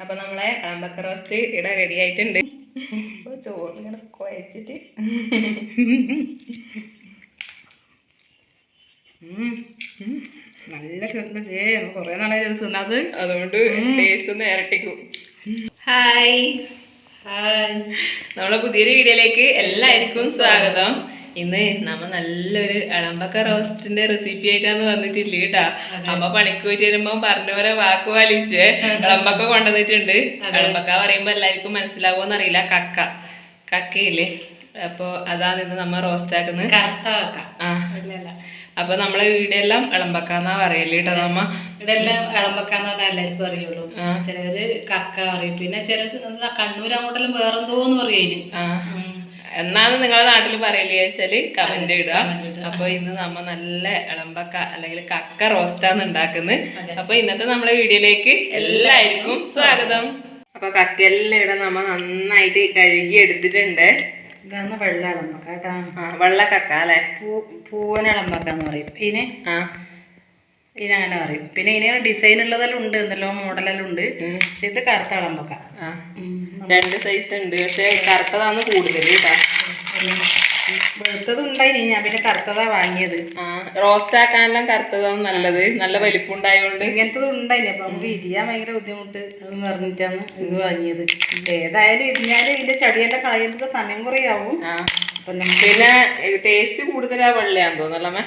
അപ്പൊ നമ്മളെ അളമ്പക്ക റോസ്റ്റ് ഇവിടെ റെഡി ആയിട്ടുണ്ട്. അപ്പൊ ചോറ് ഇങ്ങനെ കുഴച്ചിട്ട്. നല്ല ചെയ്യേ കുറേ നാളായി തിന്നത്. അതുകൊണ്ട് ടേസ്റ്റ് ഒന്ന് ഇരട്ടിക്കും. ഹായ് ഹായ് നമ്മളെ പുതിയൊരു വീഡിയോയിലേക്ക് എല്ലാവർക്കും സ്വാഗതം. ഇന്ന് നമ്മ നല്ലൊരു അളമ്പക്ക റോസ്റ്റിന്റെ റെസിപ്പി ആയിട്ടാന്ന് വന്നിട്ടില്ല കേട്ടാ. അമ്മ പണിക്ക് പോയിട്ട് വരുമ്പോ പറഞ്ഞ പോലെ വാക്ക് പാലിച്ചേ അളമ്പക്ക കൊണ്ടുവന്നിട്ടുണ്ട്. അളമ്പക്ക പറയുമ്പോ എല്ലാവർക്കും മനസ്സിലാവോന്ന് അറിയില്ല. കക്ക. കക്കയില്ലേ? അപ്പൊ അതാണ് ഇന്ന് നമ്മ റോസ്റ്റ് ആക്കുന്നത്. കറുത്ത വെക്കാം ആ അപ്പൊ നമ്മളെ വീടെല്ലാം ഇളമ്പക്കാന്നാ പറയല്ലേ കേട്ടോ നമ്മ. ഇവിടെല്ലാം ഇളമ്പക്കാന്ന് പറഞ്ഞാൽ എല്ലാവർക്കും അറിയുള്ളൂ. ചിലര് ചിലവര് കക്ക പറയും. പിന്നെ ചില കണ്ണൂർ അങ്ങോട്ടെല്ലാം വേറെന്തോന്ന് പറയും ആ. എന്നാണ് നിങ്ങളുടെ നാട്ടിൽ പറയില്ലേ വെച്ചാൽ കമന്റ് ഇടുക. അപ്പൊ ഇന്ന് നമ്മ നല്ല ഇളമ്പക്ക അല്ലെങ്കിൽ കക്ക റോസ്റ്റാണ് ഉണ്ടാക്കുന്നത്. അപ്പൊ ഇന്നത്തെ നമ്മുടെ വീഡിയോയിലേക്ക് എല്ലാവർക്കും സ്വാഗതം. അപ്പൊ കക്കയെല്ലാം ഇവിടെ നമ്മ നന്നായിട്ട് കഴുകി എടുത്തിട്ടുണ്ട്. ഇതാണ് വെള്ള ഇളമ്പക്ക കേട്ടാ. ആ വെള്ള കക്ക അല്ലെ? പൂ പൂവന ഇളമ്പക്കാന്ന് പറയും. പിന്നെ ആ. ഇതിനങ്ങനെ പറയും. പിന്നെ ഇതിന് ഡിസൈൻ ഉള്ളതെല്ലാം ഉണ്ട് എന്തെല്ലോ മോഡലെല്ലാം ഉണ്ട്. പക്ഷെ ഇത് കറുത്ത ഇളമ്പക്ക ആ. രണ്ട് സൈസ് ഉണ്ട്. പക്ഷെ കറുത്തതാണ് കൂടുതൽ വെളുത്തത് ഉണ്ടായിനി ഞാൻ പിന്നെ കറുത്തതാ വാങ്ങിയത്. ആ റോസ്റ്റ് ആക്കാനെല്ലാം കറുത്തതാണ് നല്ലത്. നല്ല വലിപ്പം ഉണ്ടായതുകൊണ്ട് ഇങ്ങനത്തത് ഉണ്ടായിനി. അപ്പൊ നമുക്ക് ഇരിയാൻ ഭയങ്കര ബുദ്ധിമുട്ട്. എന്ന് പറഞ്ഞിട്ടാണ് ഇത് വാങ്ങിയത്. ഏതായാലും ഇരിഞ്ഞാലും ഇതിന്റെ ചടിയെല്ലാം കളയുമ്പോൾ സമയം കുറേ ആവും. ആ. അപ്പൊ നമുക്ക് പിന്നെ ടേസ്റ്റ് കൂടുതലാ വെള്ളയാന്ന് തോന്നല്ലേ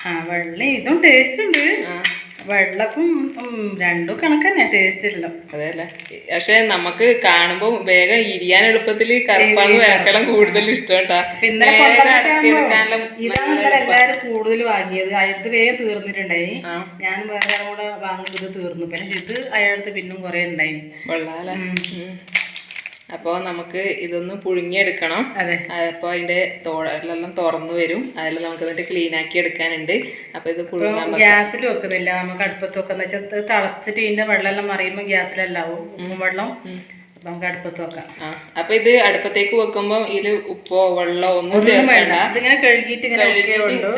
ആ വെള്ള ഇതും ടേസ്റ്റ് ഉണ്ട്. വെള്ളക്കും രണ്ടും കണക്കന്നെ ടേസ്റ്റ് ഇല്ല അതെല്ലേ പക്ഷെ നമുക്ക് കാണുമ്പോ വേഗം ഇരിയാൻ എളുപ്പത്തിൽ കറുപ്പാന്ന് വരക്കെല്ലാം കൂടുതൽ ഇഷ്ടം കേട്ടാ. ഇന്നലെ വേഗം കൊണ്ടുവന്നിട്ടാകുമ്പോ അടക്കിയെടുക്കാനെല്ലാം ഇതാണ് എല്ലാരും കൂടുതൽ വാങ്ങിയത്. അയാളത്ത് വേഗം തീർന്നിട്ടുണ്ടായി. ഞാൻ വേറെ കൂടെ വാങ്ങുന്നത് തീർന്നു. പിന്നെ ഇത് അയാളത്ത് പിന്നും കൊറേ ഉണ്ടായി. കൊള്ളാല്ലേ അപ്പോൾ നമുക്ക് ഇതൊന്ന് പുഴുങ്ങിയെടുക്കണം. അതെ. അപ്പോൾ അതിന്റെ തോളെല്ലാം തുറന്നു വരും. അതിൽ നമുക്ക് എന്നിട്ട് ക്ലീൻ ആക്കി എടുക്കാനുണ്ട്. അപ്പോൾ ഇത് പുഴുങ്ങാൻ. ഗ്യാസിൽ വെക്കുന്നില്ല. നമുക്ക് അടുപ്പത്ത് വെക്കുന്ന വെച്ചാൽ തിളച്ചിട്ട് ഇതിന്റെ വെള്ളമെല്ലാം മറിയുമ്പോൾ ഗ്യാസിലെല്ലാവും വെള്ളം. അപ്പൊ നമുക്ക് അടുപ്പത്ത് വെക്കാം. ആ. അപ്പൊ ഇത് അടുപ്പത്തേക്ക് വെക്കുമ്പോൾ ഇതിൽ ഉപ്പോ വെള്ളമോ ഒന്നും ചേർക്കണ്ട. ഇതിങ്ങനെ കഴുകിയിട്ട് ഇങ്ങനെ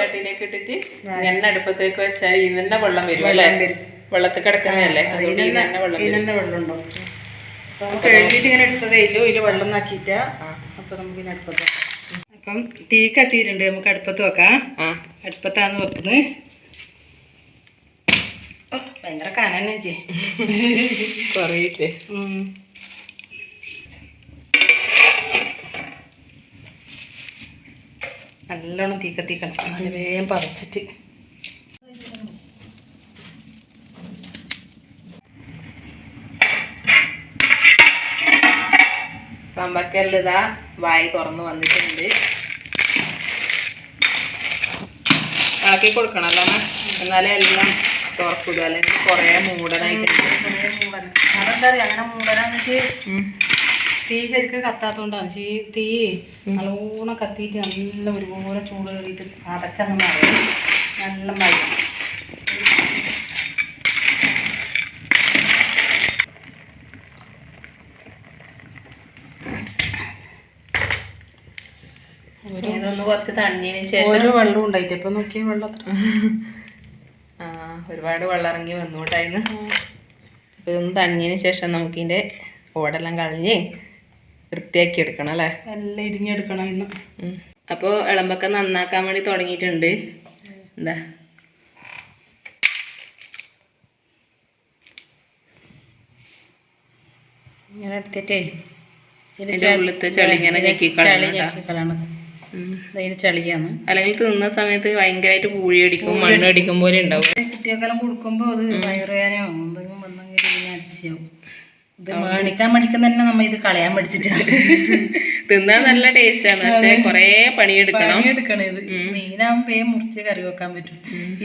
ചട്ടിയിലേക്ക് ഇട്ടിട്ട് ഇങ്ങനെ അടുപ്പത്തേക്ക് വെച്ചാൽ ഇതിന്റെ വെള്ളം വരും അല്ലേ? വെള്ളം വെള്ളത്തിൽ കിടക്കുന്നതല്ലേ? അതുകൊണ്ട് ഇതിന് തന്നെ വെള്ളം ഇതിനെ വെള്ളം ഉണ്ടോ നമുക്ക് കഴുകിയിട്ട് ഇങ്ങനെ എടുത്തതേ ഇല്ലോ. ഇതിൽ വെള്ളം നാക്കിയിട്ട അപ്പൊ നമുക്ക് ഇനി അടുപ്പത്ത് അപ്പം തീ കത്തിയിട്ടുണ്ട്. നമുക്ക് അടുപ്പത്ത് വെക്കാം. അടുപ്പത്താണ് വെക്കുന്നത്. ഭയങ്കര കനന്നെ ചേ കുറയില്ലേ? നല്ലോണം തീ കത്തിക്കണം. നല്ല വേഗം പറിച്ചിട്ട്. പമ്പക്കല്ല് ഇതാ വായി തുറന്ന് വന്നിട്ടുണ്ട്. ഇളക്കി കൊടുക്കണല്ലോ എന്നാലേ എല്ലാം തുറക്കൂടും. അല്ലെങ്കിൽ കുറേ മൂടനായിട്ടുണ്ട് അതെന്താ അറിയാം? അങ്ങനെ തീ ശരിക്കും കത്താത്തോണ്ടാണ്. ഈ തീ നല്ലോണം കത്തിയിട്ട് നല്ല ഒരുപോലെ ചൂട് കയറിയിട്ട് അടച്ചങ്ങ് മറിയും നല്ല മഴ ഇതൊന്ന് കുറച്ച് തണിഞ്ഞതിന് ശേഷം ഒരു വെള്ളം ഉണ്ടായിട്ട് ഇപ്പൊ നോക്കിയ വെള്ളം അത്ര. ആ ഒരുപാട് വെള്ളം ഇറങ്ങി വന്നുകൊണ്ടായിരുന്നു അപ്പോൾ ഇതൊന്ന് തണിഞ്ഞതിന് ശേഷം നമുക്കിതിന്റെ ഓടെല്ലാം കളഞ്ഞ് വൃത്തിയാക്കി എടുക്കണം അല്ലേ? എല്ലാം ഇടിഞ്ഞെടുക്കണം ഇന്ന്. അപ്പോൾ ഇളമ്പൊക്കെ നന്നാക്കാൻ വേണ്ടി തുടങ്ങിയിട്ടുണ്ട്. എന്താ? ഇങ്ങനെ എടുത്തിട്ടേ. ഇതിന്റെ ഉള്ളിലത്തെ ചളി ഇങ്ങനെ ഞെക്കി ഇതിന് ചളിയാണ്. അല്ലെങ്കിൽ തിന്ന സമയത്ത് ഭയങ്കരമായിട്ട് പൂഴിയടിക്കും മണ്ണടിക്കും പോലെ ഉണ്ടാവും. കുട്ടികൾക്കെല്ലാം കൊടുക്കുമ്പോൾ അത് വയറുവേനയോ എന്തെങ്കിലും വന്നെങ്കിൽ ഇങ്ങനെ അടിച്ചാവും. ഇത് മേടിക്കാൻ മടിക്കുന്ന തന്നെ നമ്മ ഇത് കളയാൻ പഠിച്ചിട്ടാണ് തിന്നാൻ നല്ല ടേസ്റ്റാണ് പക്ഷെ കൊറേ പണിയെടുക്കണം. പണിയെടുക്കണം ഇത്. മീനാകുമ്പോ മുറിച്ച് കറി വെക്കാൻ പറ്റും.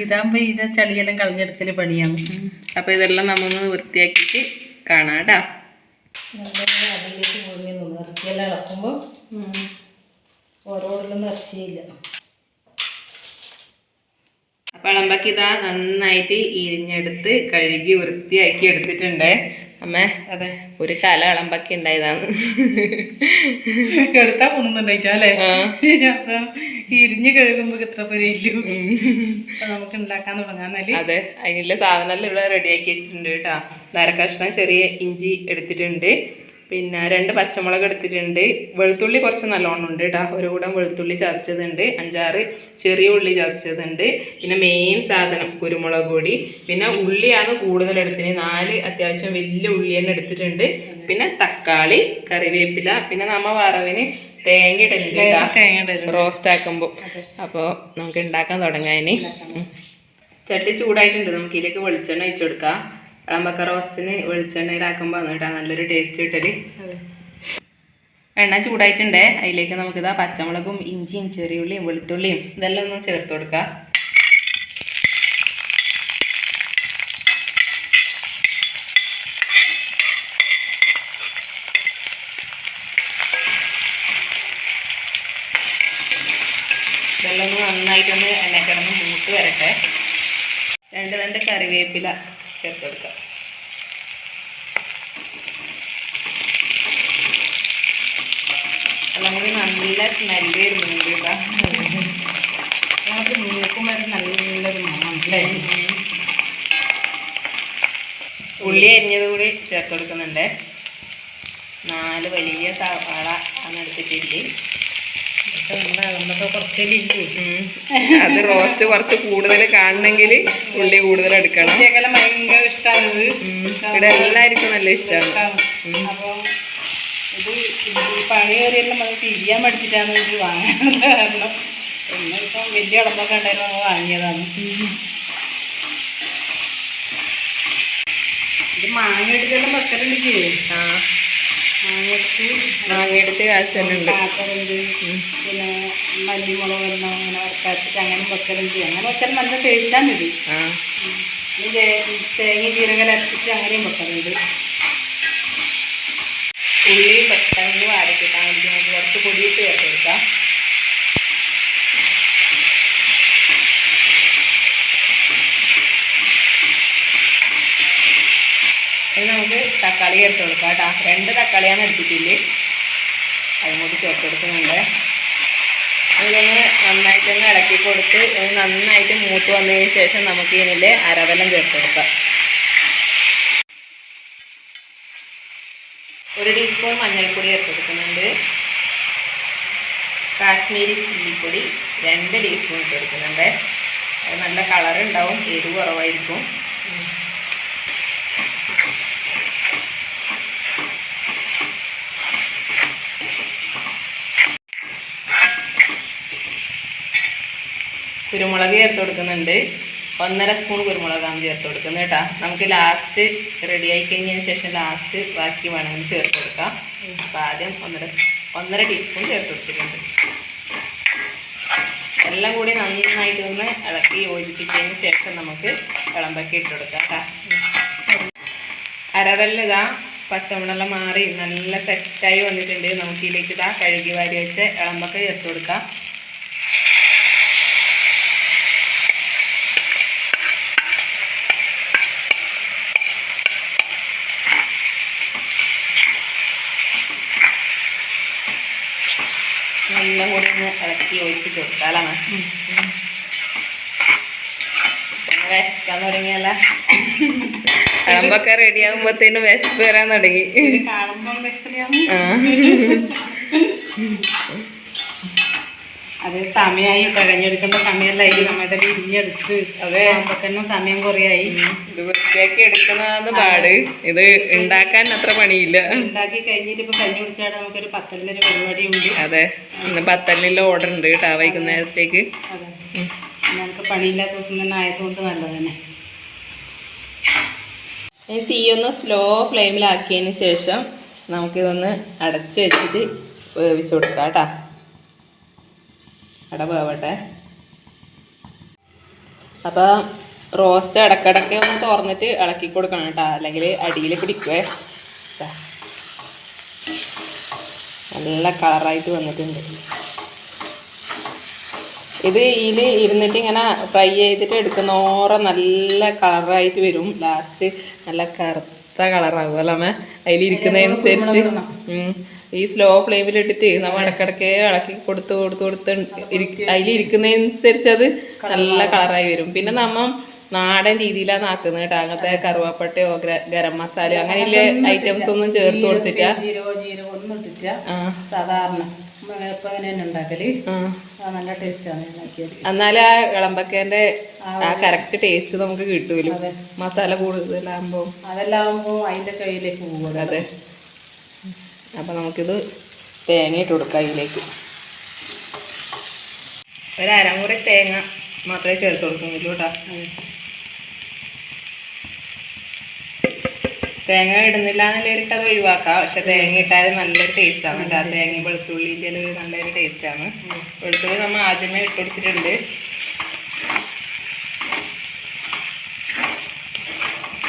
ഇതാകുമ്പോ ഇത് ചളിയെല്ലാം കളഞ്ഞെടുക്കൽ പണിയാണ്. അപ്പൊ ഇതെല്ലാം നമ്മൊന്ന് വൃത്തിയാക്കിയിട്ട് കാണാം കേട്ടോ. അതിലേക്ക് പോയിരുന്നു ഇറച്ചിയെല്ലാം ഇളക്കുമ്പോൾ നിറച്ചില്ല. ഇറച്ചിയില്ല അപ്പോൾ ഇളമ്പക്ക് ഇതാ നന്നായിട്ട് ഇരിഞ്ഞെടുത്ത് കഴുകി വൃത്തിയാക്കി എടുത്തിട്ടുണ്ട്. അമ്മേ അതെ. ഒരു കല ഇളമ്പൊക്കെ ഉണ്ടായതാണ്. എടുത്താ പൊണ്ണുന്നുണ്ടായിട്ടാ അല്ലേ? ആ. അവസാനം ഇരിഞ്ഞ് കഴുകുമ്പോ ഇത്ര പേര് നമുക്ക് ഉണ്ടാക്കാൻ തുടങ്ങാന്നല്ലേ അതെ അതിനുള്ള സാധനമെല്ലാം ഇവിടെ റെഡിയാക്കി വെച്ചിട്ടുണ്ട് കേട്ടോ. നരക്കഷ്ണം ചെറിയ ഇഞ്ചി എടുത്തിട്ടുണ്ട്. പിന്നെ രണ്ട് പച്ചമുളക് എടുത്തിട്ടുണ്ട്. വെളുത്തുള്ളി കുറച്ച് നല്ലോണം ഉണ്ട് കേട്ടോ ഒരു കൂടം വെളുത്തുള്ളി ചതച്ചതുണ്ട്. അഞ്ചാറ് ചെറിയ ഉള്ളി ചതച്ചതുണ്ട്. പിന്നെ മെയിൻ സാധനം കുരുമുളക് പൊടി. പിന്നെ ഉള്ളിയാണ് കൂടുതൽ എടുത്തിന്. നാല് അത്യാവശ്യം വലിയ ഉള്ളി തന്നെ എടുത്തിട്ടുണ്ട്. പിന്നെ തക്കാളി കറിവേപ്പില പിന്നെ നമ്മ വറവിന് തേങ്ങ ഇടലുണ്ട്. റോസ്റ്റ് ആക്കുമ്പോൾ അപ്പോൾ നമുക്ക് ഉണ്ടാക്കാൻ തുടങ്ങാൻ ചട്ടി ചൂടായിട്ടുണ്ട്. നമുക്ക് ഇതിലേക്ക് വെളിച്ചെണ്ണ ഒഴിച്ചു കൊടുക്കാം. ഇളമ്പക്ക റോസ്റ്റിന് വെളിച്ചെണ്ണയിലാക്കുമ്പോൾ കേട്ടോ നല്ലൊരു ടേസ്റ്റ് കിട്ടൽ. എണ്ണ ചൂടായിട്ടുണ്ടേ. അതിലേക്ക് നമുക്ക് ഇതാ പച്ചമുളകും ഇഞ്ചിയും ചെറിയുള്ളിയും വെളുത്തുള്ളിയും ഇതെല്ലാം ഒന്ന് ചേർത്ത് കൊടുക്കുക ഇതെല്ലാം ഒന്ന് നന്നായിട്ടൊന്ന് എണ്ണ കിടന്ന് മൂത്ത് വരട്ടെ. രണ്ട് രണ്ട് കറിവേപ്പില. ചേർത്ത് അല്ലെങ്കിൽ എല്ലാം കൂടി നല്ല സ്മെല്ല് വരുന്നുണ്ട് കേട്ടോ നമുക്ക് മൂക്കും വരെ നല്ലൊരു മണം അല്ലേ? ഉള്ളി അരിഞ്ഞത് കൂടി ചേർത്ത് കൊടുക്കുന്നുണ്ട് നാല് വലിയ സവാള ആണ് എടുത്തിട്ടില്ലേ അത് റോസ്റ്റ് കുറച്ച് കൂടുതൽ കാണണമെങ്കിൽ ഉള്ളി കൂടുതൽ എടുക്കണം. ഭയങ്കര. ഇവിടെ എല്ലാവർക്കും നല്ല ഇഷ്ടമാണ്. ഇത് നമ്മൾ പണി കയറിയെല്ലാം നമുക്ക് തിരിയാൻ പഠിച്ചിട്ടാണ് ഇത് വാങ്ങാനുള്ള കാരണം ഇന്നിപ്പം വലിയ ഇളമ്പൊക്കെ ഉണ്ടായിരുന്നു നമ്മൾ വാങ്ങിയതാണ്. ഇത് മാങ്ങ എടുത്തെല്ലാം വെക്കലുണ്ട് ആ. കാച്ചുണ്ട് കാക്കറുണ്ട് പിന്നെ മല്ലിമുളക് എല്ലാം അങ്ങനെ വറുത്തരച്ചിട്ട് അങ്ങനെ വെക്കലുണ്ട് അങ്ങനെ വെച്ചാൽ നല്ല ടേസ്റ്റാണ് ഇത് തേങ്ങ ജീരകം അരച്ചിട്ട് അങ്ങനെയും വെക്കലുണ്ട് ഉള്ളി പെട്ടെന്ന് വാടിക്കിട്ടാൻ വേണ്ടി നമുക്ക് കുറച്ച് പൊടിയിട്ട് ചേർത്ത് കൊടുക്കാം ഇനി നമുക്ക് തക്കാളി ചേർത്ത് കൊടുക്കുക കേട്ടോ. രണ്ട് തക്കാളിയാണ് എടുത്തിട്ടില്ലേ അതും കൂടി ചേർത്ത് കൊടുക്കുന്നുണ്ട്. നന്നായിട്ടൊന്ന് ഇളക്കി കൊടുത്ത് നന്നായിട്ട് മൂത്ത് വന്നതിന് ശേഷം നമുക്ക് ഇതിൽ അരവലം ചേർത്ത് കൊടുക്കാം. ഒരു ടീസ്പൂൺ മഞ്ഞൾപ്പൊടി ചേർത്ത് കൊടുക്കുന്നുണ്ട്. കാശ്മീരി ചില്ലിപ്പൊടി രണ്ട് ടീസ്പൂൺ ഇട്ട് കൊടുക്കുന്നുണ്ട്. അത് നല്ല കളറുണ്ടാവും എരിവ് കുറവായിരിക്കും. കുരുമുളക് ചേർത്ത് കൊടുക്കുന്നുണ്ട്. ഒന്നര സ്പൂൺ കുരുമുളകാണ് ചേർത്ത് കൊടുക്കുന്നത് കേട്ടോ. നമുക്ക് ലാസ്റ്റ് റെഡി ആയി കഴിഞ്ഞതിന് ശേഷം ലാസ്റ്റ് ബാക്കി വേണമെങ്കിൽ ചേർത്ത് കൊടുക്കാം. അപ്പം ആദ്യം ഒന്നര ഒന്നര ടീസ്പൂൺ ചേർത്ത് കൊടുത്തിട്ടുണ്ട്. എല്ലാം കൂടി നന്നായിട്ട് ഒന്ന് ഇളക്കി യോജിപ്പിച്ചതിന് ശേഷം നമുക്ക് വിളമ്പൊക്കെ ഇട്ട് കൊടുക്കാം അരവല്ലിതാ പച്ചമുളക് മാറി നല്ല സെറ്റായി വന്നിട്ടുണ്ട്. നമുക്ക് ഇതിലേക്ക് ഇതാ കഴുകി വാരി വെച്ച് ഇളമ്പൊക്കെ ചേർത്ത് കൊടുക്കാം. എല്ലാം കൂടി ഒന്ന് ഇളക്കി ഒഴിപ്പിച്ച് കൊടുത്താലാണ്. വിശക്കാൻ തുടങ്ങിയല്ല. റെഡി ആകുമ്പോഴത്തേനും വിശപ്പ് വരാൻ തുടങ്ങി. കാണുമ്പോൾ. അത് സമയമായി കേട്ടോ. കഴിഞ്ഞെടുക്കേണ്ട സമയമല്ലായി. നമ്മുടെ ഇരിഞ്ഞെടുത്ത് അതെ. തന്നെ സമയം കുറയായി. ഇത് വൃത്തിയാക്കി എടുക്കുന്നതാണ് പാട്. ഇത് ഉണ്ടാക്കാൻ അത്ര പണിയില്ല. ഉണ്ടാക്കി കഴിഞ്ഞിട്ട് ഇപ്പൊ കഞ്ഞി കുടിച്ചാൽ നമുക്കൊരു പത്തലിന്റെ ഒരു പരിപാടി ഉണ്ട് അതെ. ഇന്ന് പത്തലിലെ ഓർഡർ ഉണ്ട് കേട്ടോ വൈകുന്നേരത്തേക്ക്. അതെ. ഞങ്ങൾക്ക് പണിയില്ലാത്ത ദിവസം തന്നെ ആയതുകൊണ്ട് നല്ലത് തന്നെ ഇനി തീയൊന്ന് സ്ലോ ഫ്ലെയിമിലാക്കിയതിന് ശേഷം നമുക്കിതൊന്ന് അടച്ച് വെച്ചിട്ട് വേവിച്ച് കൊടുക്കാം കേട്ടോ. അട വേവട്ടെ അപ്പോൾ റോസ്റ്റ് ഇടക്കിടക്ക് ഒന്ന് തുറന്നിട്ട് ഇളക്കി കൊടുക്കണം കേട്ടോ. അല്ലെങ്കിൽ അടിയിൽ പിടിക്കുവേ. നല്ല കളറായിട്ട് വന്നിട്ടുണ്ട്. ഇത് ഇതിൽ ഇരുന്നിട്ട് ഇങ്ങനെ ഫ്രൈ ചെയ്തിട്ട് എടുക്കുന്നോറെ നല്ല കളറായിട്ട് വരും. ലാസ്റ്റ് നല്ല കറുത്ത കളറാകും അല്ലേ അമ്മ? അതിലിരിക്കുന്നതനുസരിച്ച് ഉം. ഈ സ്ലോ ഫ്ലെയിമിലിട്ടിട്ട് നമ്മൾ ഇടക്കിടക്ക് ഇളക്കി കൊടുത്ത് കൊടുത്ത് കൊടുത്ത് അതിലിരിക്കുന്നതനുസരിച്ച് അത് നല്ല കളറായി. വരും. പിന്നെ നമ്മൾ നാടൻ രീതിയിലാണ് ആക്കുന്നത് കേട്ടോ. അങ്ങനത്തെ കറുവാപ്പട്ടയോ ഗര- മസാലയോ അങ്ങനെയുള്ള ഐറ്റംസ് ഒന്നും ചേർത്ത് കൊടുത്തിട്ടാ സാധാരണ. എന്നാലും ആ ഇളമ്പക്കേന്റെ ആ കറക്റ്റ് ടേസ്റ്റ് നമുക്ക് കിട്ടൂലോ. മസാല കൂടുതലാകുമ്പോ. അതെല്ലാം ആകുമ്പോ അതിന്റെ ചൊയിലേക്ക് പോകും അതെ. അപ്പൊ നമുക്കിത് തേങ്ങയിട്ട് കൊടുക്കാം ഇതിലേക്ക് ഒരു അരമുറി തേങ്ങ മാത്രമേ ചേർത്ത് കൊടുക്കുന്നുള്ളൂ കേട്ടോ. തേങ്ങ ഇടുന്നില്ല എന്നുള്ളവർക്ക് ഒഴിവാക്കാം. പക്ഷെ തേങ്ങ ഇട്ടാൽ നല്ലൊരു ടേസ്റ്റാണ് കേട്ടോ. തേങ്ങ വെളുത്തുള്ളിന്റെ ഒരു നല്ലൊരു ടേസ്റ്റാണ് വെളുത്തുള്ളി നമ്മൾ ആദ്യമേ ഇട്ട് കൊടുത്തിട്ടുണ്ട്.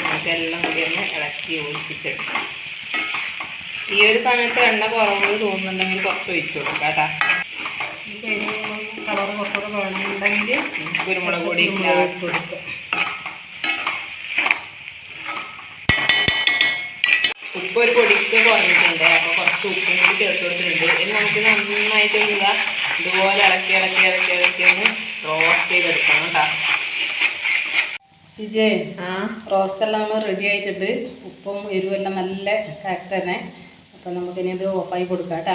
നമുക്കെല്ലാം കൂടി ഒന്ന് ഇളക്കി യോജിപ്പിച്ചെടുക്കാം. ഈ ഒരു സമയത്ത് എണ്ണ കുറവെന്ന് തോന്നുന്നുണ്ടെങ്കിൽ കുറച്ച് ഒഴിച്ചു കൊടുക്കാം കേട്ടോ. കളർ കുറച്ചുകൂടെ വേണമെന്നുണ്ടെങ്കിൽ കുരുമുളക് പൊടി ഗ്ലാസ് കൊടുക്കുക. ഉപ്പ് ഒരു പൊടിക്ക് കുറഞ്ഞിട്ടുണ്ട്. അപ്പോൾ കുറച്ച് ഉപ്പും കൂടി ചേർത്ത് കൊടുത്തിട്ടുണ്ട്. ഇനി നമുക്ക് നന്നായിട്ട് എന്താ ഇതുപോലെ ഇളക്കി ഇളക്കി ഇളക്കി ഇളക്കി ഒന്ന് റോസ്റ്റ് ചെയ്തെടുക്കണം കേട്ടോ. വിജയ് ആ? റോസ്റ്റെല്ലാം നമ്മൾ റെഡി ആയിട്ടുണ്ട്. ഉപ്പും എരിവെല്ലാം നല്ല കറക്റ്റ് തന്നെ. അപ്പം നമുക്കിനി ഇത് ഓഫായി കൊടുക്കാം കേട്ടോ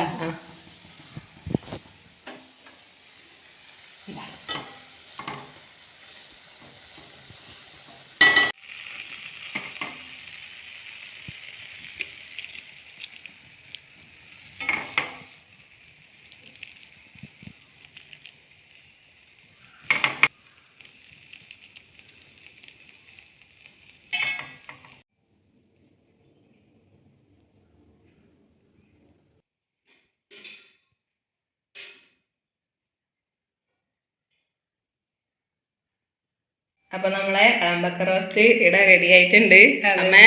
അപ്പൊ നമ്മളെ അളമ്പക്ക റോസ്റ്റ് ഇവിടെ റെഡി ആയിട്ടുണ്ട്. അമ്മേ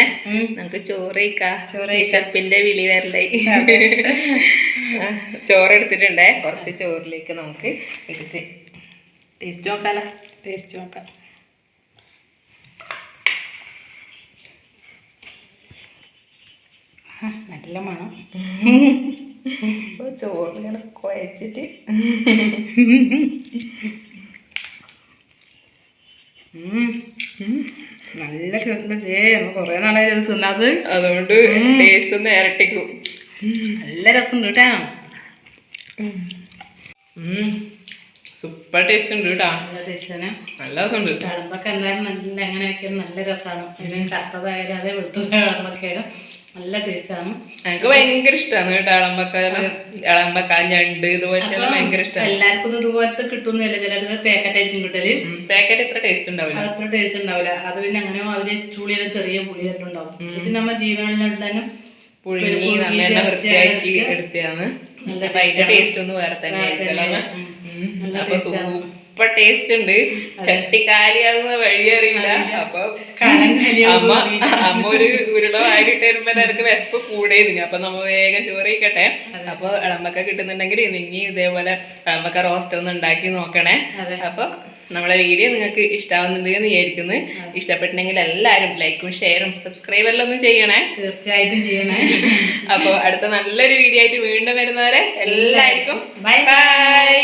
നമുക്ക് ചോറ് കഴിക്കാം. ചോറ് വിശപ്പിന്റെ വിളി വരലായി ചോറ് എടുത്തിട്ടുണ്ടേ. കുറച്ച് ചോറിലേക്ക് നമുക്ക് എടുത്ത് ടേസ്റ്റ് നോക്കാലോ. ടേസ്റ്റ് നോക്കാം. നല്ല മണം. ചോറിങ്ങനെ ചോറ് കുഴച്ചിട്ട്. നല്ല ടേസ്റ്റ് ഏ കുറേ നാളായി ഇത് തിന്നത്. അതുകൊണ്ട് ടേസ്റ്റ് ഒന്ന് ഇരട്ടിക്കും. നല്ല രസമുണ്ട് കേട്ടാ. സൂപ്പർ ടേസ്റ്റ് ഉണ്ട് കേട്ടാ. നല്ല ടേസ്റ്റാണ് നല്ല രസമുണ്ട്. കടമ്പൊക്കെ എന്തായാലും നല്ല അങ്ങനെയൊക്കെ നല്ല രസമാണ് പിന്നെ കറുത്തതായാലും അതെ വെളുത്തതായാലും വിളമ്പൊക്കെയായാലും നല്ല ടേസ്റ്റാണ് എനിക്ക് ഭയങ്കര ഇഷ്ടമാണ് കേട്ടോ ഇളമ്പക്കാലം ഇളമ്പക്ക ഞണ്ട് ഇതുപോലത്തെ ഭയങ്കര ഇഷ്ടമാണ് എല്ലാവർക്കും ഇതുപോലത്തെ കിട്ടുന്നില്ല. ചിലർക്ക് പാക്കറ്റ് ആയിരിക്കും കിട്ടൽ. പാക്കറ്റ് ഇത്ര ടേസ്റ്റ് ഉണ്ടാവില്ല. അത് അത്ര ടേസ്റ്റ് ഉണ്ടാവില്ല. അത് പിന്നെ അങ്ങനെ അവർ ചുളിയിലും ചെറിയ പുളിയെല്ലാം ഉണ്ടാവും പിന്നെ നമ്മ ജീവനെല്ലാം പുഴുങ്ങി നല്ല വൃത്തിയാക്കി എടുത്തതാണ്. അതിന്റെ ടേസ്റ്റ് ഒന്ന് വേറെ തന്നെ അപ്പൊ ഉം. അപ്പൊ സൂപ്പർ ടേസ്റ്റ് ഉണ്ട്. ചട്ടി കാലിയാകുന്ന വഴി അറിയില്ല. അപ്പൊ അമ്മ അമ്മ ഒരു ഉരുള വാരിട്ട് വരുമ്പോ എനിക്ക് വിശപ്പ് കൂടെയിരുന്നു. അപ്പൊ നമ്മ വേഗം ചോറ് കഴിക്കട്ടെ അപ്പൊ ഇളമ്പക്ക കിട്ടുന്നുണ്ടെങ്കിൽ നിങ്ങി ഇതേപോലെ ഇളമ്പക്ക റോസ്റ്റ് ഒന്ന് ഉണ്ടാക്കി നോക്കണേ. അപ്പൊ നമ്മളെ വീഡിയോ നിങ്ങൾക്ക് ഇഷ്ടാവുന്നുണ്ടെന്ന് വിചാരിക്കുന്നു. ഇഷ്ടപ്പെട്ടിട്ടുണ്ടെങ്കിൽ എല്ലാവരും ലൈക്കും ഷെയറും സബ്സ്ക്രൈബെല്ലാം ഒന്ന് ചെയ്യണേ. തീർച്ചയായിട്ടും ചെയ്യണേ. അപ്പോൾ അടുത്ത നല്ലൊരു വീഡിയോ ആയിട്ട് വീണ്ടും വരുന്നവരെ എല്ലാവർക്കും. Bye bye